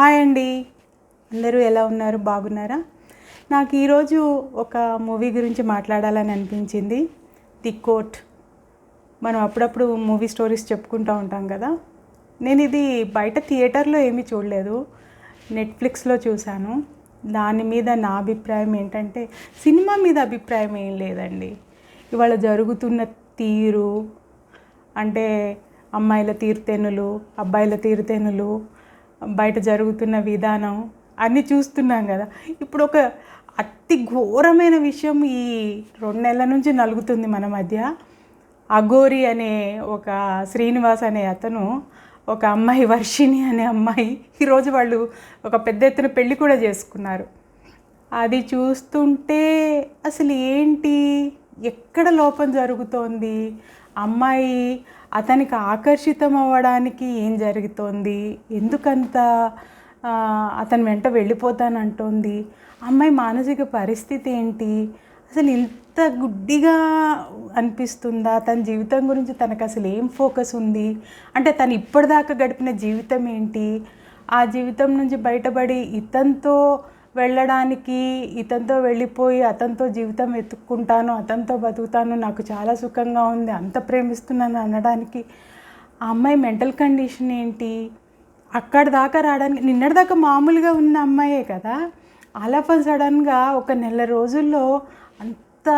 Hi అండి. అందరూ ఎలా ఉన్నారు? బాగున్నారా? నాకు ఈరోజు ఒక మూవీ గురించి మాట్లాడాలని అనిపించింది. The quote. మనం అప్పుడప్పుడు మూవీ స్టోరీస్ చెప్పుకుంటూ ఉంటాం కదా. నేను ఇది బయట థియేటర్లో ఏమీ చూడలేదు. నెట్ఫ్లిక్స్లో చూశాను. దాని మీద నా అభిప్రాయం ఏంటంటే సినిమా మీద అభిప్రాయం ఏం లేదండి. ఇవాళ జరుగుతున్న తీరు అంటే అమ్మాయిల తీరుతెన్నులు అబ్బాయిల తీరుతెన్నులు బయట జరుగుతున్న విధానం అన్నీ చూస్తున్నాం కదా. ఇప్పుడు ఒక అతి ఘోరమైన విషయం ఈ రెండు నెలల నుంచి నలుగుతుంది మన మధ్య. అఘోరి అనే ఒక శ్రీనివాస్ అనే అతను ఒక అమ్మాయి వర్షిణి అనే అమ్మాయి ఈరోజు వాళ్ళు ఒక పెద్ద ఎత్తున పెళ్ళి కూడా చేసుకున్నారు. అది చూస్తుంటే అసలు ఏంటి? ఎక్కడ లోపం జరుగుతోంది? అమ్మాయి అతనికి ఆకర్షితం అవ్వడానికి ఏం జరుగుతోంది? ఎందుకంత అతని వెంట వెళ్ళిపోతానంటోంది? అమ్మాయి మానసిక పరిస్థితి ఏంటి? అసలు ఇంత గుడ్డిగా అనిపిస్తుందా? తన జీవితం గురించి తనకు అసలు ఏం ఫోకస్ ఉంది? అంటే తను ఇప్పటిదాకా గడిపిన జీవితం ఏంటి? ఆ జీవితం నుంచి బయటపడి ఇతనితో వెళ్ళడానికి ఇతనితో వెళ్ళిపోయి అతనితో జీవితం వెతుక్కుంటాను అతనితో బతుకుతాను నాకు చాలా సుఖంగా ఉంది అంత ప్రేమిస్తున్నాను అనడానికి ఆ అమ్మాయి మెంటల్ కండిషన్ ఏంటి? అక్కడ దాకా రావడానికి నిన్నటిదాకా మామూలుగా ఉన్న అమ్మాయే కదా. అలా సడన్గా ఒక నెల రోజుల్లో అంత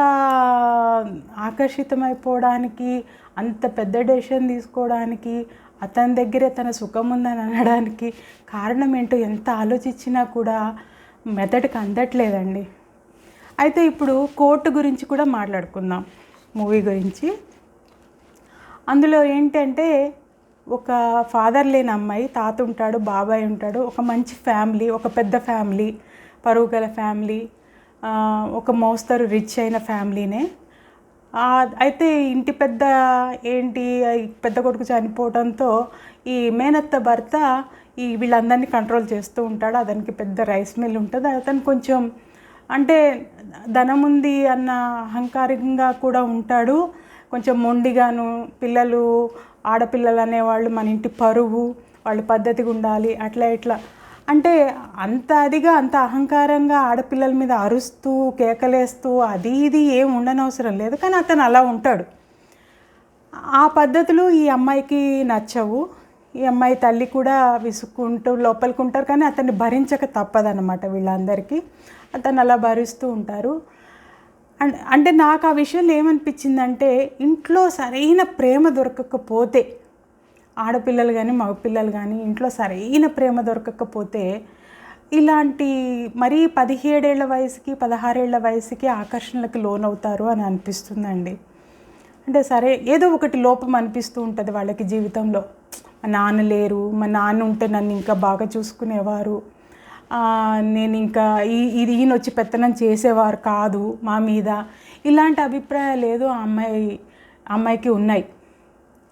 ఆకర్షితమైపోవడానికి అంత పెద్ద డెసిషన్ తీసుకోవడానికి అతని దగ్గరే తన సుఖం ఉందని అనడానికి కారణం ఏంటో ఎంత ఆలోచించినా కూడా మెదడుకి అందట్లేదండి. అయితే ఇప్పుడు కోర్టు గురించి కూడా మాట్లాడుకుందాం మూవీ గురించి. అందులో ఏంటంటే ఒక ఫాదర్ లేని అమ్మాయి తాత ఉంటాడు బాబాయ్ ఉంటాడు ఒక మంచి ఫ్యామిలీ ఒక పెద్ద ఫ్యామిలీ పరువు గల ఫ్యామిలీ ఒక మోస్తరు రిచ్ అయిన ఫ్యామిలీనే. అయితే ఇంటి పెద్ద ఏంటి పెద్ద కొడుకు చనిపోవడంతో ఈ మేనత్త భర్త ఈ వీళ్ళందరినీ కంట్రోల్ చేస్తూ ఉంటాడు. అతనికి పెద్ద రైస్ మిల్ ఉంటుంది. అతను కొంచెం అంటే ధనం ఉంది అన్న అహంకారంగా కూడా ఉంటాడు. కొంచెం మొండిగాను పిల్లలు ఆడపిల్లలు అనేవాళ్ళు మన ఇంటి పరువు వాళ్ళు పద్ధతిగా ఉండాలి అట్లా ఇట్లా. అంటే అంత అదిగా అంత అహంకారంగా ఆడపిల్లల మీద అరుస్తూ కేకలేస్తూ అది ఇది ఏం ఉండనవసరం లేదు. కానీ అతను అలా ఉంటాడు. ఆ పద్ధతులు ఈ అమ్మాయికి నచ్చవు. ఈ అమ్మాయి తల్లి కూడా విసుక్కుంటూ లోపలికి ఉంటారు కానీ అతన్ని భరించక తప్పదనమాట వీళ్ళందరికీ. అతను అలా భరిస్తూ ఉంటారు. అండ్ అంటే నాకు ఆ విషయంలో ఏమనిపించిందంటే ఇంట్లో సరైన ప్రేమ దొరకకపోతే ఆడపిల్లలు కానీ మగపిల్లలు కానీ ఇంట్లో సరైన ప్రేమ దొరకకపోతే ఇలాంటి మరీ పదిహేడేళ్ళ వయసుకి పదహారేళ్ళ వయసుకి ఆకర్షణలకు లోనవుతారు అని అనిపిస్తుందండి. అంటే సరే ఏదో ఒకటి లోపం అనిపిస్తూ ఉంటుంది వాళ్ళకి జీవితంలో. మా నాన్న లేరు మా నాన్న ఉంటే నన్ను ఇంకా బాగా చూసుకునేవారు. నేను ఇంకా ఈ ఇది ఈయన వచ్చి పెత్తనం చేసేవారు కాదు మా మీద. ఇలాంటి అభిప్రాయాలు ఏదో ఆ అమ్మాయి అమ్మాయికి ఉన్నాయి.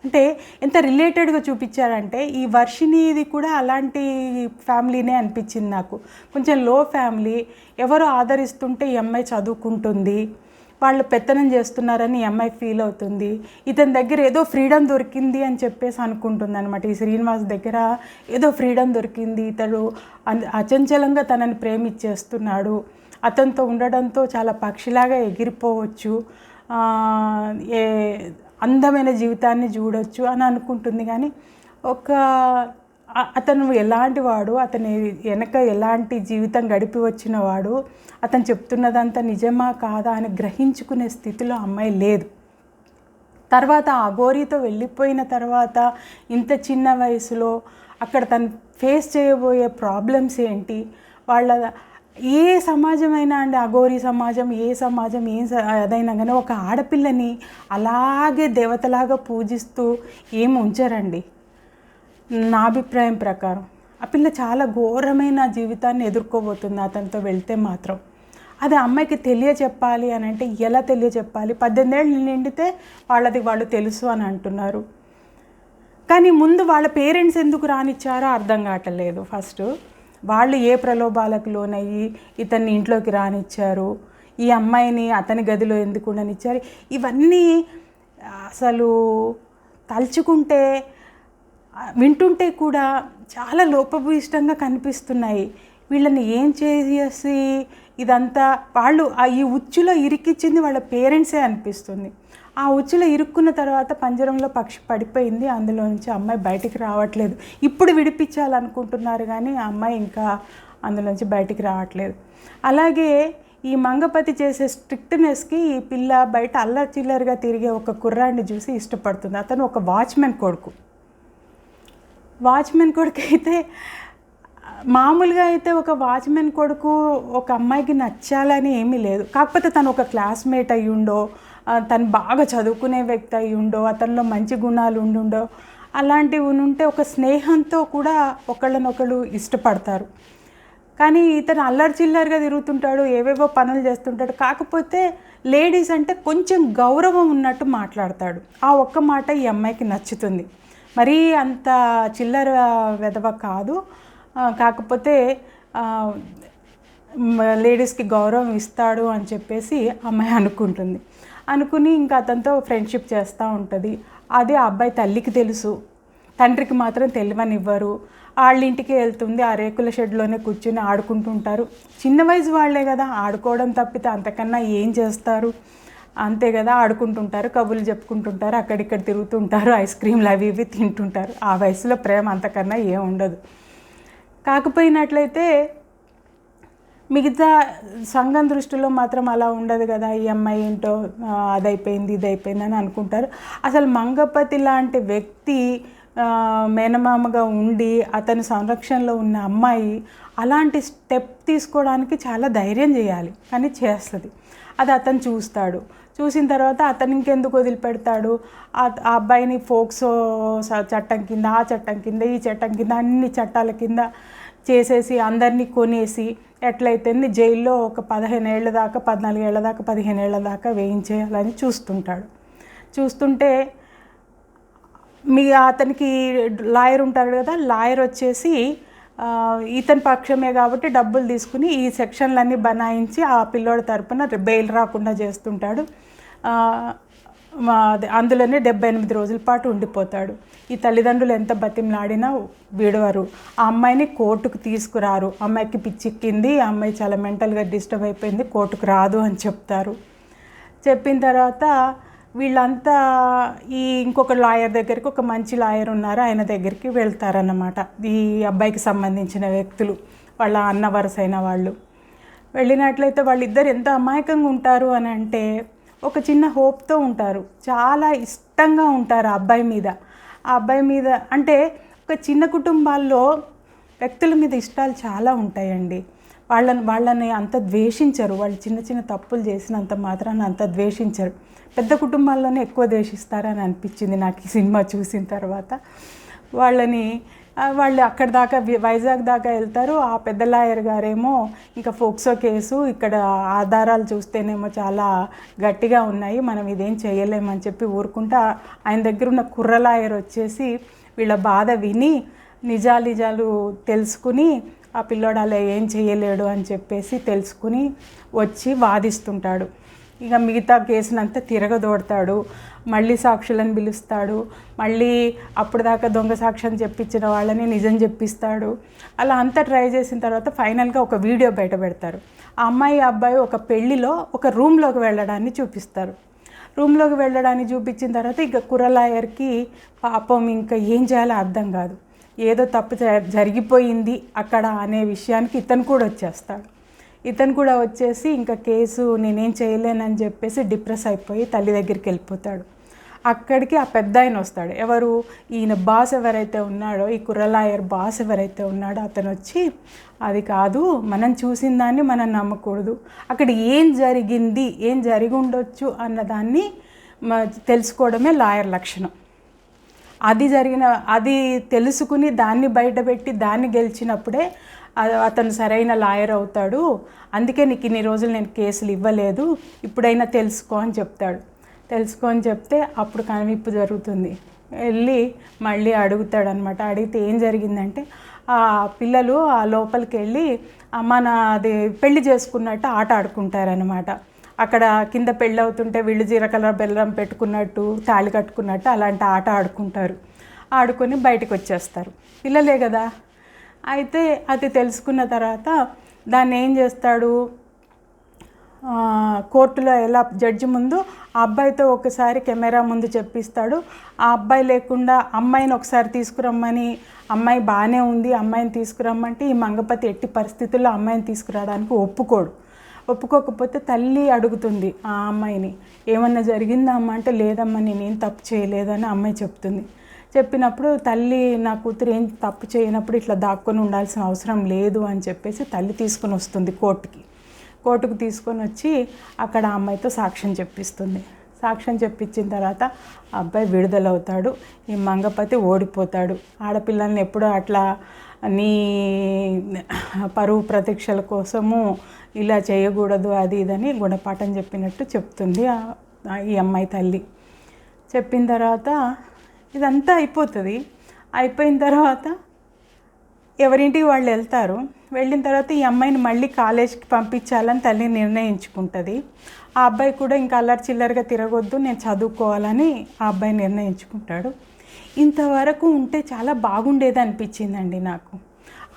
అంటే ఎంత రిలేటెడ్గా చూపించారంటే ఈ వర్షినిది కూడా అలాంటి ఫ్యామిలీనే అనిపించింది నాకు. కొంచెం లో ఫ్యామిలీ ఎవరు ఆదరిస్తుంటే ఈ అమ్మాయి చదువుకుంటుంది. వాళ్ళు పెత్తనం చేస్తున్నారని అమ్మాయి ఫీల్ అవుతుంది. ఇతని దగ్గర ఏదో ఫ్రీడమ్ దొరికింది అని చెప్పేసి అనుకుంటుంది అనమాట ఈ శ్రీనివాస్ దగ్గర ఏదో ఫ్రీడమ్ దొరికింది. ఇతడు అచంచలంగా తనని ప్రేమిచ్చేస్తున్నాడు. అతనితో ఉండడంతో చాలా పక్షిలాగా ఎగిరిపోవచ్చు. ఏ అందమైన జీవితాన్ని చూడొచ్చు అని అనుకుంటుంది. కానీ ఒక అతను ఎలాంటి వాడు అతని వెనక ఎలాంటి జీవితం గడిపి వచ్చిన వాడు అతను చెప్తున్నదంతా నిజమా కాదా అని గ్రహించుకునే స్థితిలో అమ్మాయి లేదు. తర్వాత ఆ గోరీతో వెళ్ళిపోయిన తర్వాత ఇంత చిన్న వయసులో అక్కడ తను ఫేస్ చేయబోయే ప్రాబ్లమ్స్ ఏంటి? వాళ్ళ ఏ సమాజమైనా అండి అఘోరి సమాజం ఏ సమాజం ఏం అదైనా కానీ ఒక ఆడపిల్లని అలాగే దేవతలాగా పూజిస్తూ ఏం ఉంచరండి? నా అభిప్రాయం ప్రకారం ఆ పిల్ల చాలా ఘోరమైన జీవితాన్ని ఎదుర్కోబోతుంది అతనితో వెళ్తే మాత్రం. అది అమ్మాయికి తెలియచెప్పాలి అని అంటే ఎలా తెలియచెప్పాలి? పద్దెనిమిది నిండితే వాళ్ళది వాళ్ళు తెలుసు అని అంటున్నారు. కానీ ముందు వాళ్ళ పేరెంట్స్ ఎందుకు రానిచ్చారో అర్థం కావట్లేదు ఫస్ట్. వాళ్ళు ఏ ప్రలోభాలకు లోనయ్యి ఇతన్ని ఇంట్లోకి రానిచ్చారు? ఈ అమ్మాయిని అతని గదిలో ఎందుకు ఉండనిచ్చారు? ఇవన్నీ అసలు తలుచుకుంటే వింటుంటే కూడా చాలా లోపభూయిష్టంగా కనిపిస్తున్నాయి. వీళ్ళని ఏం చేసి ఇదంతా వాళ్ళు ఆ ఈ ఉచ్చులో ఇరికిచ్చింది వాళ్ళ పేరెంట్సే అనిపిస్తుంది. ఆ ఉచ్చులో ఇరుక్కున్న తర్వాత పంజరంలో పక్షి పడిపోయింది. అందులో నుంచి అమ్మాయి బయటికి రావట్లేదు. ఇప్పుడు విడిపించాలనుకుంటున్నారు కానీ ఆ అమ్మాయి ఇంకా అందులోంచి బయటికి రావట్లేదు. అలాగే ఈ మంగపతి చేసే స్ట్రిక్ట్నెస్కి ఈ పిల్ల బయట అల్లరి చిల్లరిగా తిరిగే ఒక కుర్రాడిని చూసి ఇష్టపడుతుంది. అతను ఒక వాచ్మెన్ కొడుకు. వాచ్మెన్ కొడుకు అయితే మామూలుగా అయితే ఒక వాచ్మెన్ కొడుకు ఒక అమ్మాయికి నచ్చాలని ఏమీ లేదు. కాకపోతే తను ఒక క్లాస్మేట్ అయి ఉండో తను బాగా చదువుకునే వ్యక్తి అయి ఉండో అతనిలో మంచి గుణాలు ఉండుండో అలాంటివి ఉంటే ఒక స్నేహంతో కూడా ఒకళ్ళనొకళ్ళు ఇష్టపడతారు. కానీ ఇతను అల్లరి చిల్లరిగా తిరుగుతుంటాడు ఏవేవో పనులు చేస్తుంటాడు. కాకపోతే లేడీస్ అంటే కొంచెం గౌరవం ఉన్నట్టు మాట్లాడతాడు. ఆ ఒక్క మాట ఈ అమ్మాయికి నచ్చుతుంది. మరీ అంత చిల్లర వెధవ కాదు. కాకపోతే లేడీస్కి గౌరవం ఇస్తాడు అని చెప్పేసి అమ్మాయి అనుకుంటుంది. అనుకుని ఇంకా అతనితో ఫ్రెండ్షిప్ చేస్తూ ఉంటుంది. అది ఆ అబ్బాయి తల్లికి తెలుసు. తండ్రికి మాత్రం తెలియనివ్వరు వాళ్ళ ఇంటికి వెళ్తుంది ఆ రేకుల షెడ్లోనే కూర్చుని ఆడుకుంటుంటారు. చిన్న వయసు వాళ్ళే కదా ఆడుకోవడం తప్పితే అంతకన్నా ఏం చేస్తారు? అంతే కదా ఆడుకుంటుంటారు కబుర్లు చెప్పుకుంటుంటారు అక్కడిక్కడ తిరుగుతుంటారు ఐస్ క్రీమ్లు అవి ఇవి తింటుంటారు. ఆ వయసులో ప్రేమ అంతకన్నా ఏం ఉండదు. కాకపోయినట్లయితే మిగతా సంఘం దృష్టిలో మాత్రం అలా ఉండదు కదా ఈ అమ్మాయి ఏంటో అదైపోయింది ఇది అయిపోయింది అని అనుకుంటారు. అసలు మంగపతి లాంటి వ్యక్తి మేనమామగా ఉండి అతని సంరక్షణలో ఉన్న అమ్మాయి అలాంటి స్టెప్ తీసుకోవడానికి చాలా ధైర్యం చేయాలి కానీ చేస్తుంది. అది అతను చూస్తాడు. చూసిన తర్వాత అతను ఇంకెందుకు వదిలిపెడతాడు? ఆ అబ్బాయిని ఫోక్సో చట్టం కింద ఆ చట్టం కింద ఈ చట్టం కింద అన్ని చట్టాల కింద చేసేసి అందరినీ కొనేసి ఎట్లయితే జైల్లో ఒక పదిహేను ఏళ్ళ దాకా పద్నాలుగు ఏళ్ళ దాకా పదిహేను ఏళ్ళ దాకా వేయించేయాలని చూస్తుంటాడు. చూస్తుంటే మీ అతనికి లాయర్ ఉంటాడు కదా లాయర్ వచ్చేసి ఇతని పక్షమే కాబట్టి డబ్బులు తీసుకుని ఈ సెక్షన్లన్నీ బనాయించి ఆ పిల్లోడి తరపున బెయిల్ రాకుండా చేస్తుంటాడు. అందులోనే డెబ్బై ఎనిమిది రోజుల పాటు ఉండిపోతాడు. ఈ తల్లిదండ్రులు ఎంత బతిమలాడినా విడవరు. ఆ అమ్మాయిని కోర్టుకు తీసుకురారు. అమ్మాయికి పిచ్చెక్కింది. ఆ అమ్మాయి చాలా మెంటల్గా డిస్టర్బ్ అయిపోయింది. కోర్టుకు రాదు అని చెప్తారు. చెప్పిన తర్వాత వీళ్ళంతా ఈ ఇంకొక లాయర్ దగ్గరికి ఒక మంచి లాయర్ ఉన్నారు. ఆయన దగ్గరికి వెళ్తారన్నమాట. ఈ అబ్బాయికి సంబంధించిన వ్యక్తులు వాళ్ళ అన్న వరుసైన వాళ్ళు. వెళ్ళినట్లయితే వాళ్ళిద్దరు ఎంత అమాయకంగా ఉంటారు అని అంటే ఒక చిన్న హోప్తో ఉంటారు. చాలా ఇష్టంగా ఉంటారు ఆ అబ్బాయి మీద. ఆ అబ్బాయి మీద అంటే ఒక చిన్న కుటుంబాల్లో వ్యక్తుల మీద ఇష్టాలు చాలా ఉంటాయండి. వాళ్ళని వాళ్ళని అంత ద్వేషించరు. వాళ్ళు చిన్న చిన్న తప్పులు చేసినంత మాత్రాన అంత ద్వేషించరు. పెద్ద కుటుంబాల్లోనే ఎక్కువ ద్వేషిస్తారని అనిపించింది నాకు ఈ సినిమా చూసిన తర్వాత. వాళ్ళని వాళ్ళు అక్కడ దాకా వి- వైజాగ్ దాకా వెళ్తారు. ఆ పెద్ద లాయర్ గారేమో ఇంకా ఫోక్సో కేసు ఇక్కడ ఆధారాలు చూస్తేనేమో చాలా గట్టిగా ఉన్నాయి. మనం ఇదేం చేయలేమని చెప్పి ఊరుకుంటా ఆయన దగ్గర ఉన్న కుర్ర లాయర్ వచ్చేసి వీళ్ళ బాధ విని నిజాలు నిజాలు తెలుసుకుని ఆ పిల్లోడు అలా ఏం చేయలేడు అని చెప్పేసి తెలుసుకుని వచ్చి వాదిస్తుంటాడు. ఇక మిగతా కేసునంతా తిరగదోడతాడు. మళ్ళీ సాక్షులను పిలుస్తాడు. మళ్ళీ అప్పుడు దాకా దొంగ సాక్ష్యం చెప్పించిన వాళ్ళని నిజం చెప్పిస్తాడు. అలా అంతా ట్రై చేసిన తర్వాత ఫైనల్గా ఒక వీడియో బయట పెడతారు. ఆ అమ్మాయి అబ్బాయి ఒక పెళ్ళిలో ఒక రూమ్లోకి వెళ్ళడాన్ని చూపిస్తారు. రూమ్లోకి వెళ్ళడాన్ని చూపించిన తర్వాత ఇక కుర్రలాయర్కి పాపం ఇంకా ఏం చేయాలో అర్థం కాదు. ఏదో తప్పు జ- జరిగిపోయింది అక్కడ అనే విషయానికి ఇతను కూడా వచ్చేస్తాడు. ఇతను కూడా వచ్చేసి ఇంకా కేసు నేనేం చేయలేనని చెప్పేసి డిప్రెస్ అయిపోయి తల్లి దగ్గరికి వెళ్ళిపోతాడు. అక్కడికి ఆ పెద్ద ఆయన వస్తాడు. ఎవరు? ఈయన బాస్ ఎవరైతే ఉన్నాడో ఈ కుర్రలాయర్ బాస్ ఎవరైతే ఉన్నాడో అతను వచ్చి అది కాదు మనం చూసిన దాన్ని మనం నమ్మకూడదు. అక్కడ ఏం జరిగింది ఏం జరిగి ఉండొచ్చు అన్నదాన్ని మ- తెలుసుకోవడమే లాయర్ లక్షణం. అది జరిగిన అది తెలుసుకుని దాన్ని బయటపెట్టి దాన్ని గెలిచినప్పుడే అతను సరైన లాయర్ అవుతాడు. అందుకే నీకు ఇన్ని రోజులు నేను కేసులు ఇవ్వలేదు. ఇప్పుడైనా తెలుసుకో అని చెప్తాడు. తెలుసుకో అని చెప్తే అప్పుడు కనువిప్పు జరుగుతుంది. వెళ్ళి మళ్ళీ అడుగుతాడు అనమాట అడిగితే ఏం జరిగిందంటే ఆ పిల్లలు ఆ లోపలికి వెళ్ళి అమ్మ అది పెళ్ళి చేసుకున్నట్టు ఆట ఆడుకుంటారనమాట అక్కడ కింద పెళ్ళి అవుతుంటే వీళ్ళు జీరకల బెల్లం పెట్టుకున్నట్టు తాళి కట్టుకున్నట్టు అలాంటి ఆట ఆడుకుంటారు. ఆడుకొని బయటకు వచ్చేస్తారు. పిల్లలే కదా అయితే అది తెలుసుకున్న తర్వాత దాన్ని ఏం చేస్తాడు? కోర్టులో ఎలా జడ్జి ముందు ఆ అబ్బాయితో ఒకసారి కెమెరా ముందు చెప్పిస్తాడు. ఆ అబ్బాయి లేకుండా అమ్మాయిని ఒకసారి తీసుకురమ్మని అమ్మాయి బాగానే ఉంది అమ్మాయిని తీసుకురమ్మంటే ఈ మంగపతి ఎట్టి పరిస్థితుల్లో అమ్మాయిని తీసుకురావడానికి ఒప్పుకోడు. ఒప్పుకోకపోతే తల్లి అడుగుతుంది ఆ అమ్మాయిని ఏమన్నా జరిగిందా అమ్మ అంటే లేదమ్మా నేనేం తప్పు చేయలేదని అమ్మాయి చెప్తుంది. చెప్పినప్పుడు తల్లి నా కూతురు ఏం తప్పు చేయనప్పుడు ఇట్లా దాక్కొని ఉండాల్సిన అవసరం లేదు అని చెప్పేసి తల్లి తీసుకొని వస్తుంది కోర్టుకి. కోర్టుకు తీసుకొని వచ్చి అక్కడ ఆ అమ్మాయితో సాక్ష్యం చెప్పిస్తుంది. సాక్ష్యం చెప్పించిన తర్వాత అబ్బాయి విడుదలవుతాడు. ఈ మంగపతి ఓడిపోతాడు. ఆడపిల్లల్ని ఎప్పుడూ అట్లా నీ పరువు ప్రతీక్షల కోసము ఇలా చేయకూడదు అది ఇదని గుణపాఠం చెప్పినట్టు చెప్తుంది ఈ అమ్మాయి తల్లి. చెప్పిన తర్వాత ఇదంతా అయిపోతుంది. అయిపోయిన తర్వాత ఎవరింటికి వాళ్ళు వెళ్తారు. వెళ్ళిన తర్వాత ఈ అమ్మాయిని మళ్ళీ కాలేజ్కి పంపించాలని తల్లి నిర్ణయించుకుంటుంది. ఆ అబ్బాయి కూడా ఇంకా అల్లరి చిల్లరగా తిరగొద్దు నేను చదువుకోవాలని ఆ అబ్బాయి నిర్ణయించుకుంటాడు. ఇంతవరకు ఉంటే చాలా బాగుండేది అనిపించిందండి నాకు.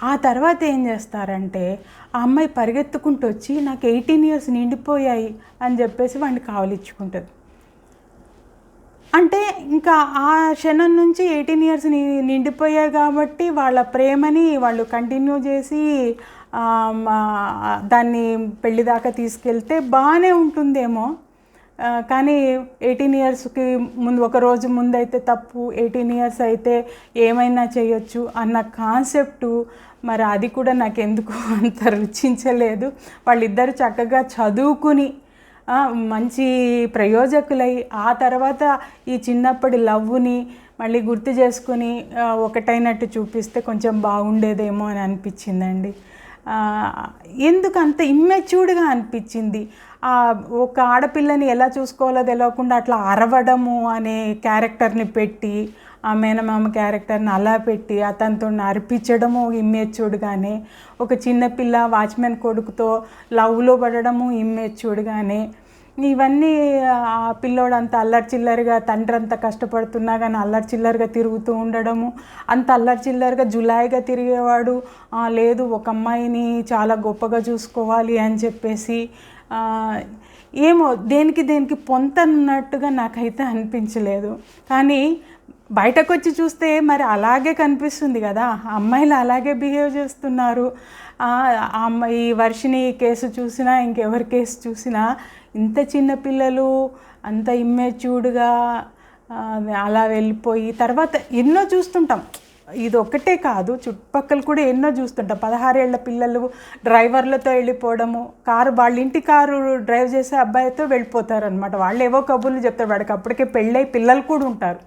ఆ తర్వాత ఏం చేస్తారంటే ఆ అమ్మాయి పరిగెత్తుకుంటూ వచ్చి నాకు ఎయిటీన్ ఇయర్స్ నిండిపోయాయి అని చెప్పేసి వాడిని కావలిచ్చుకుంటుంది. అంటే ఇంకా ఆ క్షణం నుంచి ఎయిటీన్ ఇయర్స్ నిండిపోయాయి కాబట్టి వాళ్ళ ప్రేమని వాళ్ళు కంటిన్యూ చేసి మా- దాన్ని పెళ్ళి దాకా తీసుకెళ్తే బాగానే ఉంటుందేమో. కానీ ఎయిటీన్ ఇయర్స్కి ముందు ఒక రోజు ముందు అయితే తప్పు ఎయిటీన్ ఇయర్స్ అయితే ఏమైనా చేయొచ్చు అన్న కాన్సెప్టు మరి అది కూడా నాకు ఎందుకు అంత రుచించలేదు. వాళ్ళిద్దరు చక్కగా చదువుకుని మంచి ప్రయోజకులై ఆ తర్వాత ఈ చిన్నప్పటి లవ్ని మళ్ళీ గుర్తు చేసుకుని ఒకటైనట్టు చూపిస్తే కొంచెం బాగుండేదేమో అని అనిపించిందండి. ఎందుకు అంత ఇమ్మెచ్యూర్డ్గా అనిపించింది. ఆ, ఒక ఆడపిల్లని ఎలా చూసుకోవాలో తెలియకుండా అట్లా అరవడము అనే క్యారెక్టర్ని పెట్టి ఆ మేనమామ క్యారెక్టర్ని అలా పెట్టి అతనితో అర్పించడము ఇమ్మెచ్యూర్డ్గానే ఒక చిన్నపిల్ల వాచ్మెన్ కొడుకుతో లవ్లో పడడము ఇమ్మెచ్యూర్డ్గానే. ఇవన్నీ ఆ పిల్లోడు అంత అల్లరి చిల్లరిగా తండ్రి అంత కష్టపడుతున్నా కానీ అల్లరి చిల్లరిగా తిరుగుతూ ఉండడము అంత అల్లరి చిల్లరిగా జులాయిగా తిరిగేవాడు లేదు ఒక అమ్మాయిని చాలా గొప్పగా చూసుకోవాలి అని చెప్పేసి ఏమో దేనికి దేనికి పొంతన్నట్టుగా నాకైతే అనిపించలేదు. కానీ బయటకు వచ్చి చూస్తే మరి అలాగే కనిపిస్తుంది కదా. అమ్మాయిలు అలాగే బిహేవ్ చేస్తున్నారు. ఆ అమ్మాయి ఈ వర్షిని కేసు చూసినా ఇంకెవరి కేసు చూసినా ఇంత చిన్న పిల్లలు అంత ఇమ్మెచ్యూర్డ్గా అలా వెళ్ళిపోయి తర్వాత ఎన్నో చూస్తుంటాం. ఇది ఒక్కటే కాదు చుట్టుపక్కల కూడా ఎన్నో చూస్తుంటాం. పదహారేళ్ళ పిల్లలు డ్రైవర్లతో వెళ్ళిపోవడము కారు వాళ్ళ ఇంటి కారు డ్రైవ్ చేసే అబ్బాయితో వెళ్ళిపోతారు అనమాట వాళ్ళు ఏవో కబుర్లు చెప్తారు వాడికి అప్పటికే పెళ్ళై పిల్లలు కూడా ఉంటారు.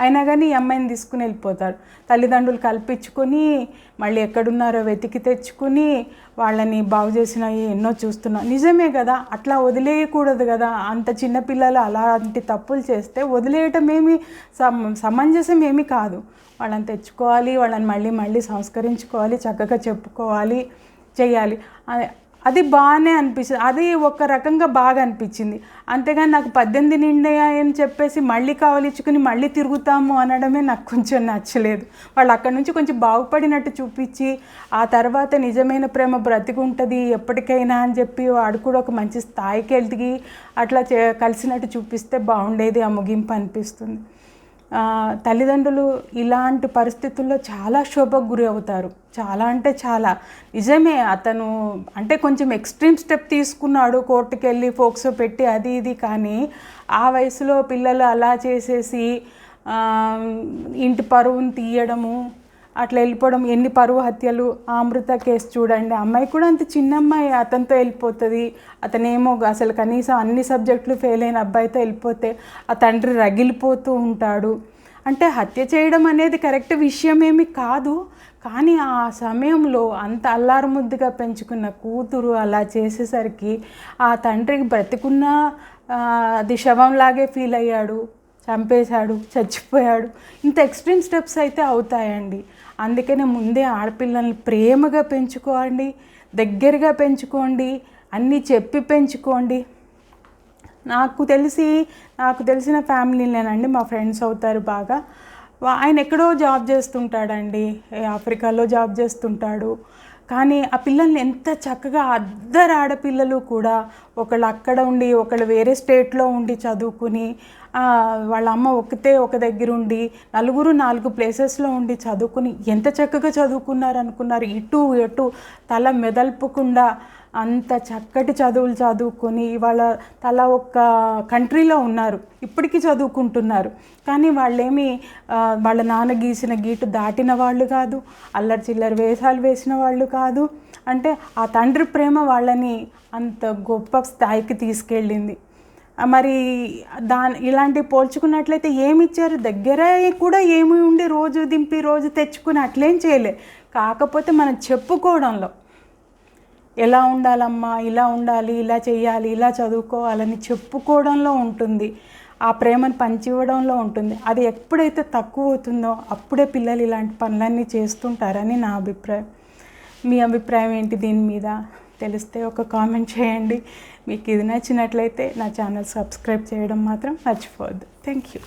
అయినా కానీ ఈ అమ్మాయిని తీసుకుని వెళ్ళిపోతారు తల్లిదండ్రులు కల్పించుకొని మళ్ళీ ఎక్కడున్నారో వెతికి తెచ్చుకుని వాళ్ళని బాగు చేసినవి ఎన్నో చూస్తున్నాం. నిజమే కదా అట్లా వదిలేయకూడదు కదా. అంత చిన్నపిల్లలు అలాంటి తప్పులు చేస్తే వదిలేయటం ఏమి సమ సమంజసం ఏమీ కాదు. వాళ్ళని తెచ్చుకోవాలి వాళ్ళని మళ్ళీ మళ్ళీ సంస్కరించుకోవాలి చక్కగా చెప్పుకోవాలి చేయాలి. అది బాగానే అనిపించింది అది ఒక రకంగా బాగా అనిపించింది. అంతేగాని నాకు పద్దెనిమిది నిండాయని చెప్పేసి మళ్ళీ కావలిచ్చుకుని మళ్ళీ తిరుగుతాము అనడమే నాకు కొంచెం నచ్చలేదు. వాళ్ళు అక్కడి నుంచి కొంచెం బాగుపడినట్టు చూపించి ఆ తర్వాత నిజమైన ప్రేమ బ్రతికుంటుంది ఎప్పటికైనా అని చెప్పి వాడు కూడా ఒక మంచి స్థాయికి ఎదిగి అట్లా చే కలిసినట్టు చూపిస్తే బాగుండేది ఆ ముగింపు అనిపిస్తుంది. తల్లిదండ్రులు ఇలాంటి పరిస్థితుల్లో చాలా శోభకు గురి అవుతారు. చాలా అంటే చాలా. నిజమే అతను అంటే కొంచెం ఎక్స్ట్రీమ్ స్టెప్ తీసుకున్నాడు కోర్టుకెళ్ళి వెళ్ళి ఫోక్సో పెట్టి అది ఇది కానీ ఆ వయసులో పిల్లలు అలా చేసేసి ఇంటి పరువుని తీయడము అట్లా వెళ్ళిపోవడం ఎన్ని పరువు హత్యలు ఆ అమృత కేసు చూడండి. అమ్మాయి కూడా అంత చిన్న అమ్మాయి అతనితో వెళ్ళిపోతుంది. అతనేమో అసలు కనీసం అన్ని సబ్జెక్టులు ఫెయిల్ అయిన అబ్బాయితో వెళ్ళిపోతే ఆ తండ్రి రగిలిపోతూ ఉంటాడు. అంటే హత్య చేయడం అనేది కరెక్ట్ విషయం ఏమి కాదు కానీ ఆ సమయంలో అంత అల్లారుముద్దుగా పెంచుకున్న కూతురు అలా చేసేసరికి ఆ తండ్రికి బ్రతికున్న అది శవంలాగే ఫీల్ అయ్యాడు. చంపేశాడు చచ్చిపోయాడు. ఇంత ఎక్స్ట్రీమ్ స్టెప్స్ అయితే అవుతాయండి. అందుకనే ముందే ఆడపిల్లల్ని ప్రేమగా పెంచుకోండి దగ్గరగా పెంచుకోండి అన్నీ చెప్పి పెంచుకోండి. నాకు తెలిసి నాకు తెలిసిన ఫ్యామిలీనేనండి మా ఫ్రెండ్స్ అవుతారు బాగా. ఆయన ఎక్కడో జాబ్ చేస్తుంటాడండి ఆఫ్రికాలో జాబ్ చేస్తుంటాడు. కానీ ఆ పిల్లల్ని ఎంత చక్కగా అద్దరు ఆడపిల్లలు కూడా ఒకళ్ళు అక్కడ ఉండి ఒకళ్ళు వేరే స్టేట్లో ఉండి చదువుకుని వాళ్ళ అమ్మ ఒకతే ఒక దగ్గర ఉండి నలుగురు నాలుగు ప్లేసెస్లో ఉండి చదువుకుని ఎంత చక్కగా చదువుకున్నారు అనుకున్నారు. ఇటు ఎటు తల మెదల్పకుండా అంత చక్కటి చదువులు చదువుకొని వాళ్ళ తల ఒక్క కంట్రీలో ఉన్నారు. ఇప్పటికీ చదువుకుంటున్నారు. కానీ వాళ్ళేమి వాళ్ళ నాన్న గీసిన గీటు దాటిన వాళ్ళు కాదు అల్లరి చిల్లరి వేషాలు వేసిన వాళ్ళు కాదు. అంటే ఆ తండ్రి ప్రేమ వాళ్ళని అంత గొప్ప స్థాయికి తీసుకెళ్ళింది. మరి దాని ఇలాంటివి పోల్చుకున్నట్లయితే ఏమి ఇచ్చారు దగ్గర కూడా ఏమి ఉండి రోజు దింపి రోజు తెచ్చుకుని అట్లేం చేయలే. కాకపోతే మనం చెప్పుకోవడంలో ఎలా ఉండాలమ్మా ఇలా ఉండాలి ఇలా చేయాలి ఇలా చదువుకోవాలని చెప్పుకోవడంలో ఉంటుంది. ఆ ప్రేమను పంచివ్వడంలో ఉంటుంది. అది ఎప్పుడైతే తక్కువ అవుతుందో అప్పుడే పిల్లలు ఇలాంటి పనులన్నీ చేస్తుంటారని నా అభిప్రాయం. మీ అభిప్రాయం ఏంటి దీని మీద? తెలిస్తే ఒక కామెంట్ చేయండి. మీకు ఇది నచ్చినట్లయితే నా ఛానల్ సబ్స్క్రైబ్ చేయడం మాత్రం మర్చిపోవద్దు. Thank you